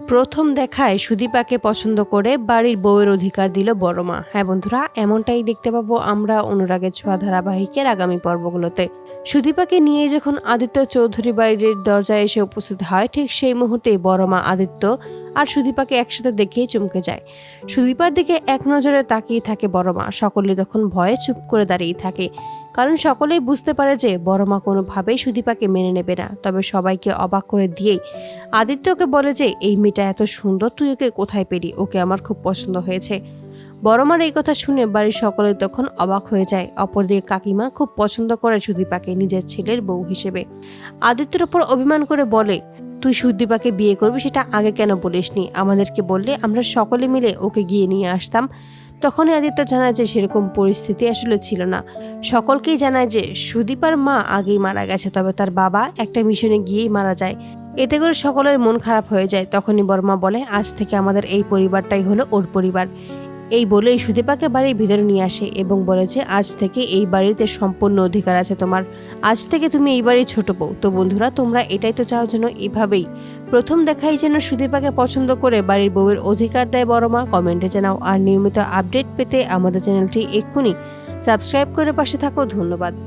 প্রথম দেখায় সুদীপাকে পছন্দ করে বাড়ির বউয়ের অধিকার দিল বড় মা হ্যাঁ বন্ধুরা, এমনটাই দেখতে পাবো আমরা অনুরাগের ছোঁয়া ধারাবাহিকের আগামী পর্বগুলোতে। সুদীপাকে নিয়ে যখন আদিত্য চৌধুরী বাড়ির দরজায় এসে উপস্থিত হয়, ঠিক সেই মুহূর্তে বড় মা আদিত্য আর সুদীপাকে একসাথে দেখেই চমকে যায়। সুদীপার দিকে এক নজরে তাকিয়ে থাকে বড় মা সকলে তখন ভয়ে চুপ করে দাঁড়িয়ে থাকে। কারণ সকলেই বুঝতে পারে যে বড় মা কোনোভাবেই সুদীপাকে মেনে নেবে না। তবে সবাইকে অবাক করে দিয়েই আদিত্যকে বলে যে, এই মেয়েটা এত সুন্দর, তুই ওকে কোথায় পেলি? ওকে আমার খুব পছন্দ হয়েছে। বড়মার এই কথা শুনে বাড়ির সকলে তখন অবাক হয়ে যায়। অপরদিকে কাকিমা খুব পছন্দ করে সুদীপাকে, নিজের ছেলের বউ হিসেবে। আদিত্যের ওপর অভিমান করে বলে, তুই সুদীপাকে বিয়ে করবি সেটা আগে কেন বলিসনি? আমাদেরকে বললে আমরা সকলে মিলে ওকে গিয়ে নিয়ে আসতাম। তখনই আদিত্য জানায় যে সেরকম পরিস্থিতি আসলে ছিল না। সকলকেই জানায় যে সুদীপার মা আগেই মারা গেছে, তবে তার বাবা একটা মিশনে গিয়েই মারা যায়। এতে করে সকলের মন খারাপ হয়ে যায়। তখনই বর্মা বলে, আজ থেকে আমাদের এই পরিবারটাই হলো ওর পরিবার। এই বলেই সুদীপাকে বাড়ির ভিতরে নিয়ে আসে এবং বলে যে, আজ থেকে এই বাড়িতে সম্পূর্ণ অধিকার আছে তোমার। আজ থেকে তুমি এই বাড়ির ছোট বউ। তো বন্ধুরা, তোমরা এটাই তো চাও যেন এভাবেই। প্রথম দেখাই যেন সুদীপাকে পছন্দ করে বাড়ির বউয়ের অধিকার দেয় বড় মা। কমেন্টে জানাও আর নিয়মিত আপডেট পেতে আমাদের চ্যানেলটি এক্ষুনি সাবস্ক্রাইব করে পাশে থাকো। ধন্যবাদ।